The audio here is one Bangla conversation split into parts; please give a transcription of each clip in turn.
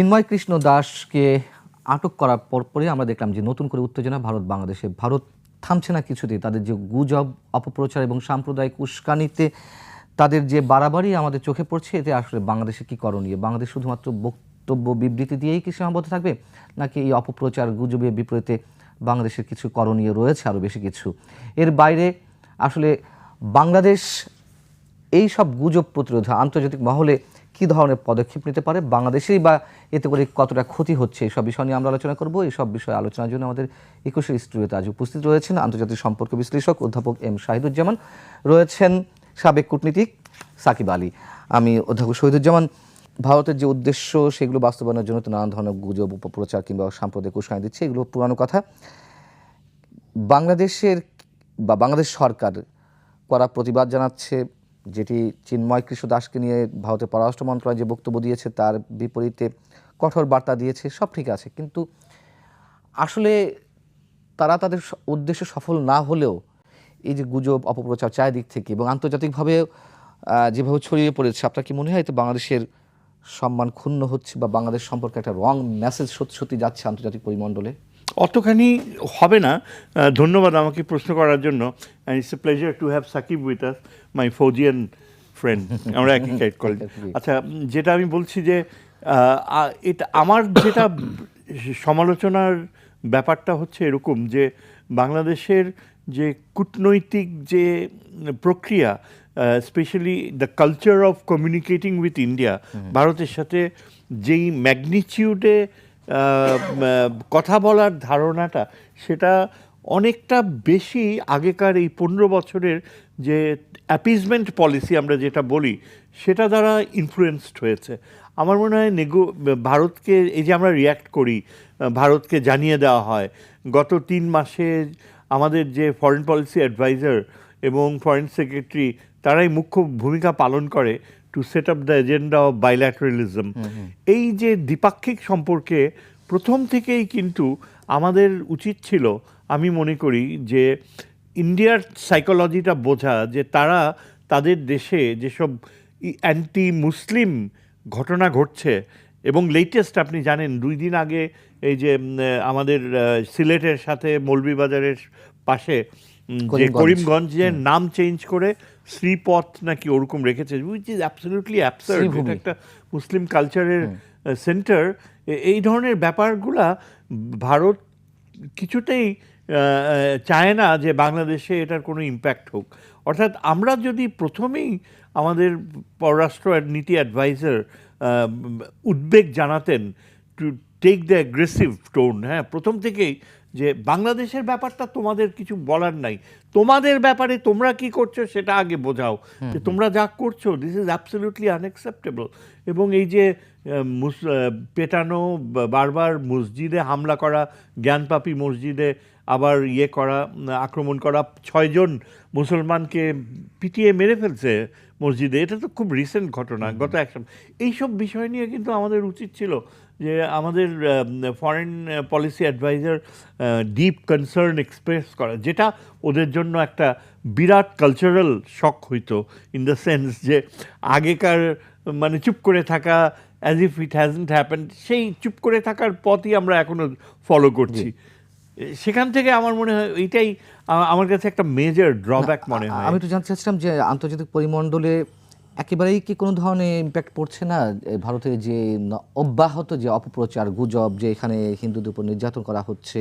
চিন্ময় কৃষ্ণ দাসকে আটক করার পরপরই আমরা দেখলাম যে নতুন করে উত্তেজনা ভারত বাংলাদেশে। ভারত থামছে না কিছুতেই তাদের যে গুজব, অপপ্রচার এবং সাম্প্রদায়িক উস্কানিতে তাদের যে বাড়াবাড়ি আমাদের চোখে পড়ছে, এতে আসলে বাংলাদেশে কি করণীয়? বাংলাদেশ শুধুমাত্র বক্তব্য, বিবৃতি দিয়েই কি সীমাবদ্ধ থাকবে? নাকি এই অপপ্রচার, গুজবের বিপরীতে বাংলাদেশের কিছু করণীয় রয়েছে আরও বেশি কিছু? এর বাইরে আসলে বাংলাদেশ এই সব গুজব প্রতিরোধ আন্তর্জাতিক মহলে কি ধরনের পদক্ষেপ নিতে পারে বাংলাদেশেই বা এতে করে কতটা ক্ষতি হচ্ছে? এইসব বিষয় নিয়ে আমরা আলোচনা করব। এই সব বিষয়ে আলোচনার জন্য আমাদের একুশের স্টুডিওতে আজ উপস্থিত রয়েছেন আন্তর্জাতিক সম্পর্ক বিশ্লেষক অধ্যাপক এম শাহিদুজ্জামান, রয়েছেন সাবেক কূটনীতিক সাকিব আলী। আমি অধ্যাপক শহীদুজ্জামান, ভারতের যে উদ্দেশ্য, সেগুলো বাস্তবায়নের জন্য তো নানান ধরনের গুজব, উপপ্রচার কিংবা সাম্প্রদায়িক উস্কানি দিচ্ছে, এগুলো পুরানো কথা। বাংলাদেশের বা বাংলাদেশ সরকার করা প্রতিবাদ জানাচ্ছে যেটি চিন্ময় কৃষ্ণ দাসকে নিয়ে ভারতের পররাষ্ট্র মন্ত্রণালয় যে বক্তব্য দিয়েছে, তার বিপরীতে কঠোর বার্তা দিয়েছে, সব ঠিক আছে। কিন্তু আসলে তারা তাদের উদ্দেশ্য সফল না হলেও এই যে গুজব, অপপ্রচার চারিদিক থেকে এবং আন্তর্জাতিকভাবে যেভাবে ছড়িয়ে পড়েছে, আপনার কি মনে হয় তো বাংলাদেশের সম্মান ক্ষুণ্ণ হচ্ছে বা বাংলাদেশ সম্পর্কে একটা রং মেসেজ সত্যি সত্যি যাচ্ছে আন্তর্জাতিক পরিমণ্ডলে? অতখানি হবে না। ধন্যবাদ আমাকে প্রশ্ন করার জন্য। And it's a pleasure to have Shakib with us my ফৌজিয়ান friend আমরা একই কাইট কলেজ আচ্ছা যেটা আমি বলছি যে এটা আমার যেটা সমালোচনার ব্যাপারটা হচ্ছে এরকম যে বাংলাদেশের যে কূটনৈতিক যে প্রক্রিয়া specially the culture of communicating with India ভারতের সাথে যেই ম্যাগনিচিউডে কথা বলার ধারণাটা, সেটা অনেকটা বেশি আগেকার এই পনেরো বছরের যে অ্যাপিজমেন্ট পলিসি আমরা যেটা বলি, সেটা দ্বারা ইনফ্লুয়েসড হয়েছে। আমার মনে হয় নেগো, ভারতকে, এই যে আমরা রিয়্যাক্ট করি ভারতকে জানিয়ে দেওয়া হয়, গত তিন মাসে আমাদের যে ফরেন পলিসি অ্যাডভাইজার এবং ফরেন সেক্রেটারি তারাই মুখ্য ভূমিকা পালন করে to set up the agenda of bilateralism এই যে দ্বিপাক্ষিক সম্পর্কে প্রথম থেকেই কিন্তু আমাদের উচিত ছিল আমি মনে করি যে ইন্ডিয়ার সাইকোলজিটা বোঝা যে তারা তাদের দেশে যেসব অ্যান্টি মুসলিম ঘটনা ঘটছে এবং লেটেস্ট আপনি জানেন দুই দিন আগে এই যে আমাদের সিলেটের সাথে মৌলভীবাজারের পাশে যে করিমগঞ্জের নাম চেঞ্জ করে শ্রীপথ নাকি ওরকম রেখেছে উইচ ইজ অ্যাবসলিউটলি অ্যাবসার্ড এটা একটা মুসলিম কালচারের সেন্টার এই ধরনের ব্যাপারগুলা ভারত কিছুতেই চায় না যে বাংলাদেশে এটার কোনো ইম্প্যাক্ট হোক। অর্থাৎ আমরা যদি প্রথমেই আমাদের পররাষ্ট্র নীতি অ্যাডভাইজার উদ্বেগ জানাতেন to take the aggressive tone হ্যাঁ প্রথম থেকেই যে বাংলাদেশের ব্যাপারটা তোমাদের কিছু বলার নাই। তোমাদের ব্যাপারে তোমরা কি করছ সেটা আগে বোঝাও। যে তোমরা যা করছ দিস ইজ অ্যাবসলিউটলি আনএক্সেপ্টেবল এবং এই যে মুস- পেটানো বারবার মসজিদে হামলা করা জ্ঞানপাপী মসজিদে আবার ইয়ে করা আক্রমণ করা ছয়জন মুসলমানকে পিটিয়ে মেরে ফেলছে মসজিদে এটা তো খুব রিসেন্ট ঘটনা গত এক এইসব বিষয় নিয়ে কিন্তু আমাদের উচিত ছিল যে আমাদের foreign policy adviser deep concern express করা যেটা ওদের জন্য একটা বিরাট কালচারাল শখ হইতো ইন দ্য সেন্স যে আগেকার মানে চুপ করে থাকা as if it hasn't happen সেই চুপ করে থাকার পথই আমরা এখনও ফলো করছি। সেখান থেকে আমার মনে হয় এইটাই আমার কাছে একটা মেজর ড্রব্যাক মনে হয়। আমি একটু জানতে চাচ্ছিলাম যে আন্তর্জাতিক পরিমণ্ডলে একেবারেই কি কোনো ধরনের ইম্প্যাক্ট পড়ছে না? ভারতের যে অব্যাহত যে অপপ্রচার গুজব যে এখানে হিন্দুদের উপর নির্যাতন করা হচ্ছে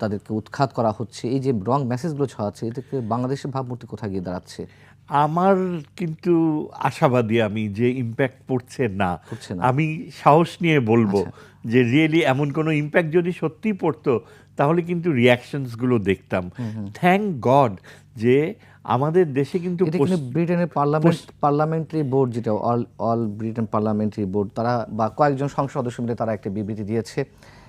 তাদেরকে উৎখাত করা হচ্ছে এই যে রং মেসেজগুলো ছড়াচ্ছে এতে করে বাংলাদেশের ভাবমূর্তি কোথায় গিয়ে দাঁড়াচ্ছে? আমার কিন্তু আশাবাদী আমি যে ইম্প্যাক্ট পড়ছে না। আমি সাহস নিয়ে বলব আচ্ছা। যে রিয়েলি এমন কোনো ইম্প্যাক্ট যদি সত্যিই পড়তো তাহলে কিন্তু রিয়াকশনসগুলো দেখতাম। থ্যাংক গড যে আমাদের দেশে কিন্তু ব্রিটেনের পার্লামেন্ট পার্লামেন্টারি বোর্ড যেটা all all Britain parliamentary board তারা বা কয়েকজন সংসদ সদস্য মিলে তারা একটা বিবৃতি দিয়েছে।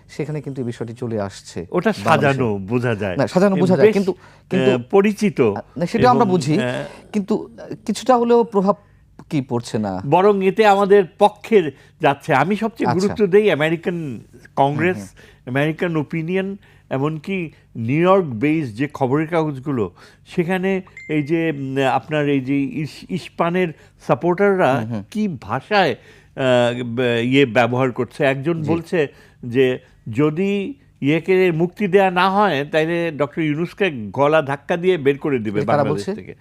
সেখানে কিন্তু এই বিষয়টি চলে আসছে ওটা সাজানো বোঝা যায়। না, সাজানো বোঝা যায়, কিন্তু- কিন্তু- পরিচিত না সেটা আমরা বুঝি কিন্তু কিছুটা হলেও প্রভাব কি পড়ছে না? বরং এতে আমাদের পক্ষে যাচ্ছে। আমি সবচেয়ে আচ্ছা। গুরুত্ব দেই আমেরিকান কংগ্রেস আমেরিকান ওপিনিয়ন এমনকি নিউ ইয়র্ক বেস যে খবরের কাগজগুলো সেখানে এই যে আপনার এই যে ইস- ইস্পানের সাপোর্টাররা কি ভাষায় ইয়ে ব্যবহার করছে? একজন বলছে যে যদি ইয়েকে মুক্তি দেয়া না হয় তাইলে ডক্টর ইউনুসকে গলা ধাক্কা দিয়ে বের করে দিবে বাংলাদেশ থেকে।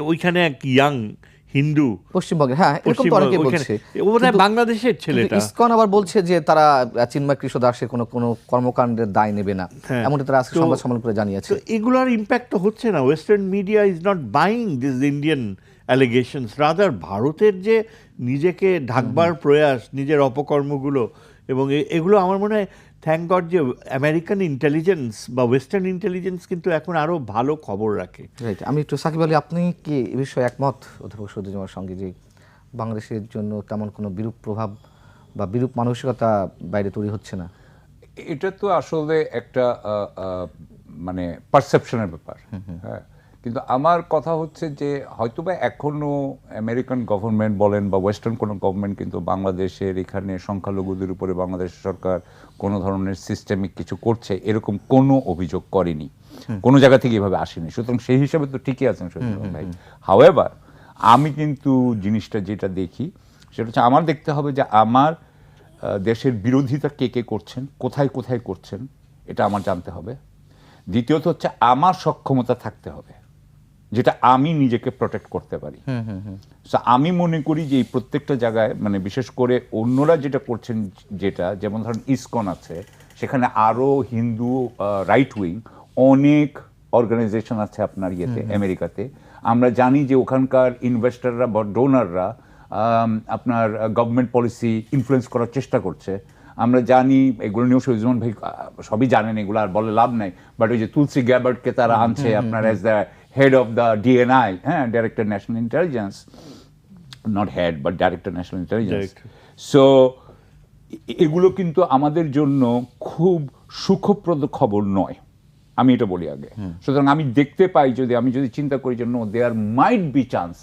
ওইখানে এক ইয়াং হিন্দু। পশ্চিমবঙ্গে হ্যাঁ এরকম তো অনেকে বলছে। ও বাংলাদেশের ছেলেটা। ইসকন আবার বলছে যে তারা চিন্ময় কৃষ্ণ দাসের কোনো কোনো কর্মকাণ্ডের দায় নেবে না। এমনটা তারা আজকে সংবাদ সম্মেলন করে জানিয়েছে। তো এগুলোর ইম্প্যাক্ট তো হচ্ছে না। Western media is not buying this Indian allegations rather ভারতের যে নিজেকে ঢাকবার প্রয়াস নিজের অপকর্মগুলো এবং এ- এগুলো আমার মনে হয় থ্যাংক গড যে আমেরিকান ইন্টেলিজেন্স বা ওয়েস্টার্ন ইন্টেলিজেন্স কিন্তু এখন আরও ভালো খবর রাখে। রাইট আমি একটু সাকিব আলী আপনি কি এ বিষয়ে একমত? অধ্যাপক সৌদুজ্জামার সঙ্গে যে বাংলাদেশের জন্য তেমন কোনো বিরূপ প্রভাব বা বিরূপ মানসিকতা বাইরে তৈরি হচ্ছে না? এটা তো আসলে একটা মানে পারসেপশনের ব্যাপার। হ্যাঁ। কিন্তু আমার কথা হচ্ছে যে হয়তোবা এখনও আমেরিকান গভর্নমেন্ট বলেন বা ওয়েস্টার্ন কোনো গভর্নমেন্ট কিন্তু বাংলাদেশের এখানে সংখ্যালঘুদের উপরে বাংলাদেশ সরকার কোনো ধরনের সিস্টেমিক কিছু করছে এরকম কোনো অভিযোগ করেনি। কোনো জায়গা থেকে এভাবে আসেনি। সুতরাং সেই হিসাবে তো ঠিকই আছেন সত্যি ভাই। হাওয়েভার আমি কিন্তু জিনিসটা যেটা দেখি সেটা হচ্ছে আমার দেখতে হবে যে আমার দেশের বিরোধিতা কে কে করছেন কোথায় কোথায় করছেন এটা আমার জানতে হবে। দ্বিতীয়ত হচ্ছে আমার সক্ষমতা থাকতে হবে। যেটা আমি নিজেকে প্রোটেক্ট করতে পারি। আমি মনে করি যে এই প্রত্যেকটা জায়গায় মানে বিশেষ করে অন্যরা যেটা করছেন যেটা যেমন ধরেন ইসকন আছে সেখানে আরও হিন্দু রাইট উইং অনেক অর্গানাইজেশন আছে আপনার ইয়েতে আমেরিকাতে। আমরা জানি যে ওখানকার ইনভেস্টররা বা ডোনাররা আপনার গভর্নমেন্ট পলিসি ইনফ্লুয়েন্স করার চেষ্টা করছে। আমরা জানি এগুলো নিয়েও সৈজমান ভাই সবই জানেন এগুলো আর বলে লাভ নাই। বাট ওই যে তুলসি গ্যাবার্টকে তারা আনছে আপনার as the head of the DNI হ্যাঁ director national intelligence not head but director national intelligence Director. So এগুলো কিন্তু আমাদের জন্য খুব সুখপ্রদ খবর নয়। আমি এটা বলি আগে। সুতরাং আমি দেখতে পাই যদি আমি যদি চিন্তা করি যে no there might be chance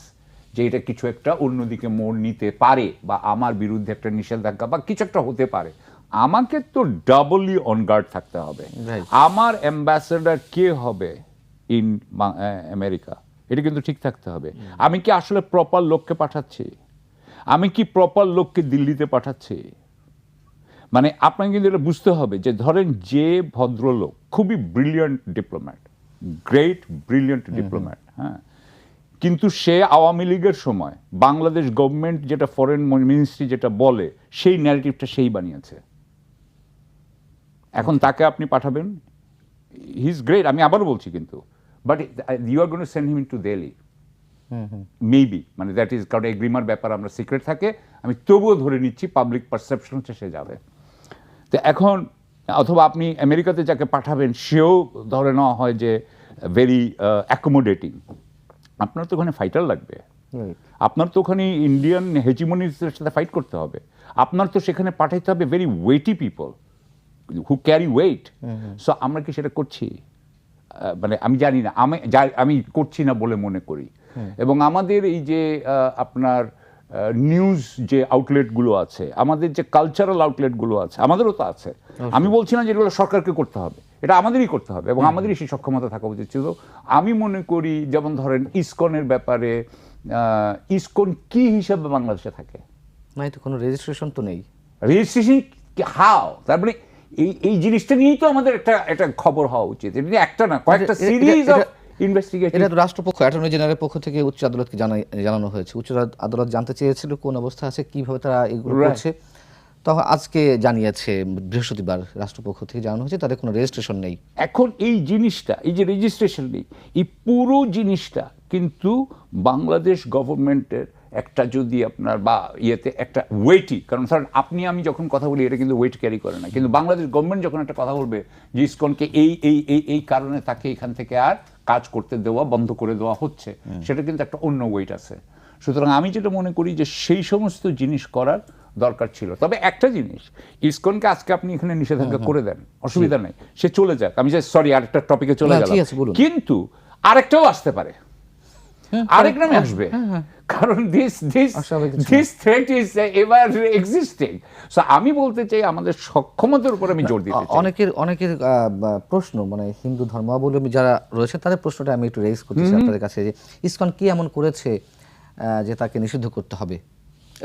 যে এটা কিছু একটা অন্যদিকে মোড় নিতে পারে বা আমার বিরুদ্ধে একটা নিষেধাজ্ঞা বা কিছু একটা হতে পারে। আমাকে তো ডাবলি অন গার্ড থাকতে হবে। আমার অ্যাম্বাসেডার কে হবে? In America. এটা কিন্তু ঠিক থাকতে হবে। আমি কি আসলে প্রপার লোককে পাঠাচ্ছি? আমি কি প্রপার লোককে দিল্লিতে পাঠাচ্ছি? মানে আপনাকে কিন্তু এটা বুঝতে হবে যে ধরেন যে ভদ্রলোক খুবই brilliant diplomat great brilliant diplomat হ্যাঁ? কিন্তু সে আওয়ামী লীগের সময় বাংলাদেশ গভর্নমেন্ট যেটা ফরেন মিনিস্ট্রি যেটা বলে সেই ন্যারেটিভটা সেই বানিয়েছে। এখন তাকে আপনি পাঠাবেন? হি ইজ গ্রেট আমি আবারও বলছি কিন্তু। But you are gone send him to Delhi maybe মানে দ্যাট ইজ কারণ এগ্রিমার ব্যাপার আমরা সিক্রেট থাকে। আমি তবুও ধরে নিচ্ছি পাবলিক পারসেপশন হচ্ছে সে যাবে। তো এখন অথবা আপনি আমেরিকাতে যাকে পাঠাবেন সেও ধরে নেওয়া হয় যে ভেরি অ্যাকোমোডেটিং আপনার তো ওখানে ফাইটার লাগবে। আপনার তো ওখানে ইন্ডিয়ান হেজিমনির সাথে ফাইট করতে হবে। আপনার তো সেখানে পাঠাইতে হবে very weighty people who carry weight so আমরা কি সেটা করছি? মানে আমি জানি না আমি আমি করছি না বলে মনে করি। এবং আমাদের এই যে আপনার নিউজ যে আউটলেটগুলো আছে আমাদের যে কালচারাল আউটলেটগুলো আছে আমাদেরও তো আছে। আমি বলছি না যে এগুলো সরকারকে করতে হবে এটা আমাদেরই করতে হবে এবং আমাদেরই সেই সক্ষমতা থাকা উচিত। ছিল আমি মনে করি যেমন ধরেন ইসকনের ব্যাপারে ইসকন কি হিসাবে বাংলাদেশে থাকে? নাই তো কোনো রেজিস্ট্রেশন তো নেই। রেজিস্ট্রেশন হাও তারপরে এই এই জিনিসটা নিয়েই তো আমাদের একটা একটা খবর হওয়া উচিত। এটা একটা না কয়েকটা সিরিজ অফ এটা- ইনভেস্টিগেশন এটা রাষ্ট্রপক্ষ অ্যাটর্নি জেনারেলের পক্ষ থেকে উচ্চ আদালতকে জানানো হয়েছে। উচ্চ আদালত- জানতে চেয়েছিল কোন অবস্থা আছে কীভাবে তারা এগুলো. করছে। তখন আজকে জানিয়েছে বৃহস্পতিবার রাষ্ট্রপক্ষ থেকে জানানো হয়েছে তাদের কোনো রেজিস্ট্রেশন নেই। এখন এই জিনিসটা এই যে রেজিস্ট্রেশন নেই এই পুরো জিনিসটা কিন্তু বাংলাদেশ গভর্নমেন্টের একটা যদি আপনার বা ইয়েতে একটা ওয়েটই কারণ ধরেন আপনি আমি যখন কথা বলি এটা কিন্তু ওয়েট ক্যারি করে না। কিন্তু বাংলাদেশ গভর্নমেন্ট যখন একটা কথা বলবে যে ইসকনকে এই এই এই এই কারণে তাকে এখান থেকে আর কাজ করতে দেওয়া বন্ধ করে দেওয়া হচ্ছে সেটা কিন্তু একটা অন্য ওয়েট আছে। সুতরাং আমি যেটা মনে করি যে সেই সমস্ত জিনিস করার দরকার ছিল। তবে একটা জিনিস ইসকনকে আজকে আপনি এখানে নিষেধাজ্ঞা করে দেন অসুবিধা নেই। সে চলে যাক। আমি যে সরি আরেকটা টপিকে চলে গেলাম। কিন্তু আরেকটাও আসতে পারে। আরেক নামে আসবে। কারণ this this. This threat is ever existing so আমি বলতে চাই আমাদের সক্ষমতার উপর আমি জোর দিতে চাই। অনেকের অনেকের প্রশ্ন মানে হিন্দু ধর্মাবলম্বী যারা রয়েছে তাদের প্রশ্নটা আমি একটু রেজ করতেছি আপনাদের কাছে যে ইসকন কি এমন করেছে যে তাকে নিষিদ্ধ করতে হবে?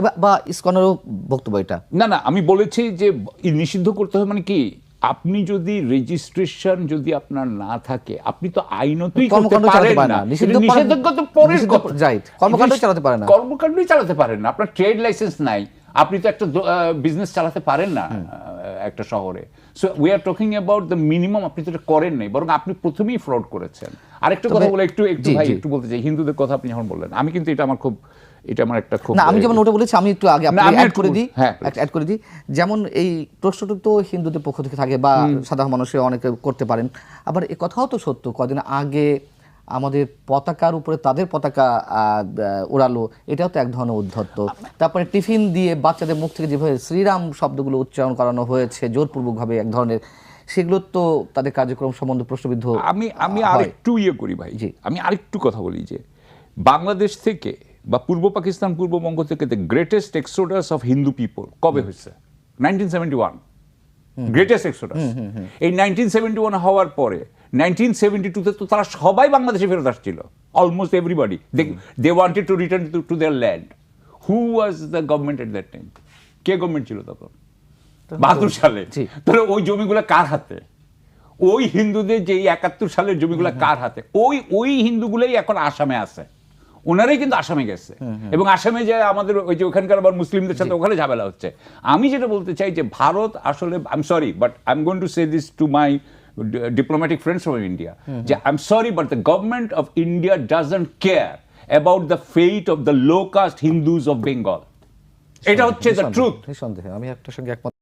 বা- বা ইসকনেরও বক্তব্য এটা। না না আমি বলেছি যে নিষিদ্ধ করতে হবে মানে কি? আপনি যদি রেজিস্ট্রেশন যদি আপনার না থাকে আপনি তো আইনতই করতে পারেন না। নিষেধাজ্ঞা তো পরের কথা। কর্মকাণ্ড চালাতে পারে না। কর্মকাণ্ডই চালাতে পারেন না। আপনার ট্রেড লাইসেন্স নাই। আপনি তো একটা বিজনেস চালাতে পারেন না একটা শহরে। So we are talking about the minimum আপনি তো এটা করেন নাই বরং আপনি প্রথমেই ফ্রড করেছেন। আরেকটা কথা বলে একটু একটু ভাই একটু বলতে চাই। হিন্দুদের কথা আপনি যখন বললেন আমি কিন্তু এটা আমার খুব এটা আমার একটা খুব না আমি যেমন ওটা বলেছি আমি একটু আগে অ্যাড করে দিই হ্যাঁ, অ্যাড করে দিই। যেমন এই প্রশ্নটা তো হিন্দুদের পক্ষ থেকে থাকে বা সাধারণ মানুষের অনেকে করতে পারেন। আবার এ কথাও তো সত্য কদিন আগে আমাদের পতাকার উপরে তাদের পতাকা উড়ালো এটাও তো এক ধরনের উদ্ধত্ত। তারপরে টিফিন দিয়ে বাচ্চাদের মুখ থেকে যেভাবে শ্রীরাম শব্দগুলো উচ্চারণ করানো হয়েছে জোরপূর্বকভাবে এক ধরনের সেগুলো তো তাদের কার্যক্রম সম্বন্ধে প্রশ্নবিদ্ধ আমি আমি। আরেকটু ইয়ে করি ভাই। জি। আমি আরেকটু কথা বলি যে বাংলাদেশ থেকে বা পূর্ব পাকিস্তান পূর্ববঙ্গ থেকে the greatest exodus of Hindu people কবে হয়েছে? Nineteen seventy one greatest exodus এই নাইনটিন সেভেন্টি ওয়ান হওয়ার পরে নাইনটিন সেভেন্টি টুতে তো তারা সবাই বাংলাদেশে ফেরত আসছিল। Almost everybody they wanted to return to their land who was the government at that time K government ছিল তখন? বাহাত্তর সালে। তাহলে ওই জমিগুলো কার হাতে? ওই হিন্দুদের যে একাত্তর সালের জমিগুলো কার হাতে? ওই ওই হিন্দুগুলোই এখন আসামে আছে। ওনারাই কিন্তু আসামে গেছে। হ্যাঁ, হ্যাঁ। এবং আসামে যে আমাদের ওই যে ওখানকার আবার মুসলিমদের সাথে ওখানে ঝামেলা হচ্ছে। আমি যেটা বলতে চাই যে ভারত আসলে I'm sorry but I'm going to say this to my diplomatic friends from India যে I'm sorry but the government of India doesn't care about the fate of the low caste Hindus of Bengal এটা হচ্ছে দ্য ট্রুথ আমি একটা সঙ্গে একমত।